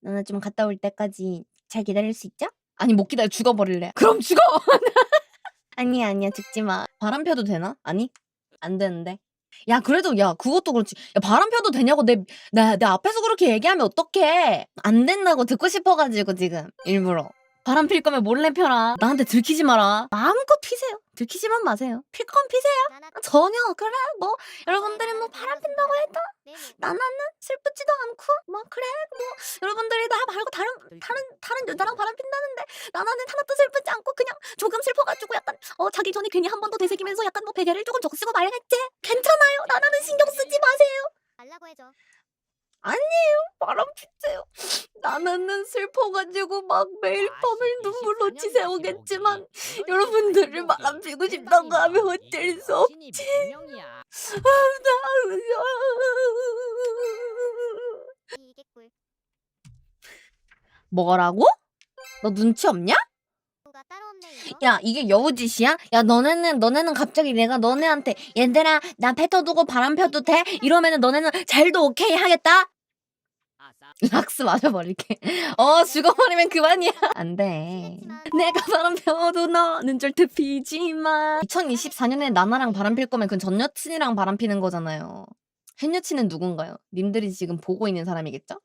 나나 좀 갔다 올 때까지 잘 기다릴 수 있죠? 아니 못 기다려 죽어버릴래. 그럼 죽어. 아니야 아니야 죽지 마. 바람 펴도 되나? 아니 안 되는데. 야 그래도 야 그것도 그렇지. 야 바람 펴도 되냐고 내내내 앞에서 그렇게 얘기하면 어떡해? 안 된다고 듣고 싶어가지고 지금 일부러. 바람 필 거면 몰래 펴라. 나한테 들키지 마라. 마음껏 피세요. 들키지만 마세요. 필 건 피세요. 전혀 그래 뭐 여러분들이 뭐 바람 핀다고 해도 나나는 슬프지도 않고 뭐 그래 뭐 여러분들이 나 말고 다른 다른 다른 여자랑 바람 핀다는데 나나는 하나도 슬프지 않고 그냥 조금 슬퍼가지고 약간 어 자기 전에 괜히 한 번 더 되새기면서 약간 뭐 베개를 조금 적시고 말겠지? 괜찮아요? 나나는 신경 쓰지 마세요. 말라고 해줘. 바람 피세요. 나나는 슬퍼가지고 막 매일 밤을 눈물로 치새우겠지만 여러분들을 바람 피고 싶다고 하면 어쩔 수 없. 이게 꿀. 뭐라고? 너 눈치 없냐? 뭐가 따로 없네 이거. 야 이게 여우짓이야? 야 너네는 너네는 갑자기 내가 너네한테 얘들아 나 패터 두고 바람 펴도 돼? 이러면은 너네는 잘도 오케이 하겠다? 락스 맞아버릴게 어 죽어버리면 그만이야 안돼 내가 바람 펴도 너는 절대 피지마 2024년에 나나랑 바람 필 거면 그건 전 여친이랑 바람 피는 거잖아요 현 여친은 누군가요? 님들이 지금 보고 있는 사람이겠죠?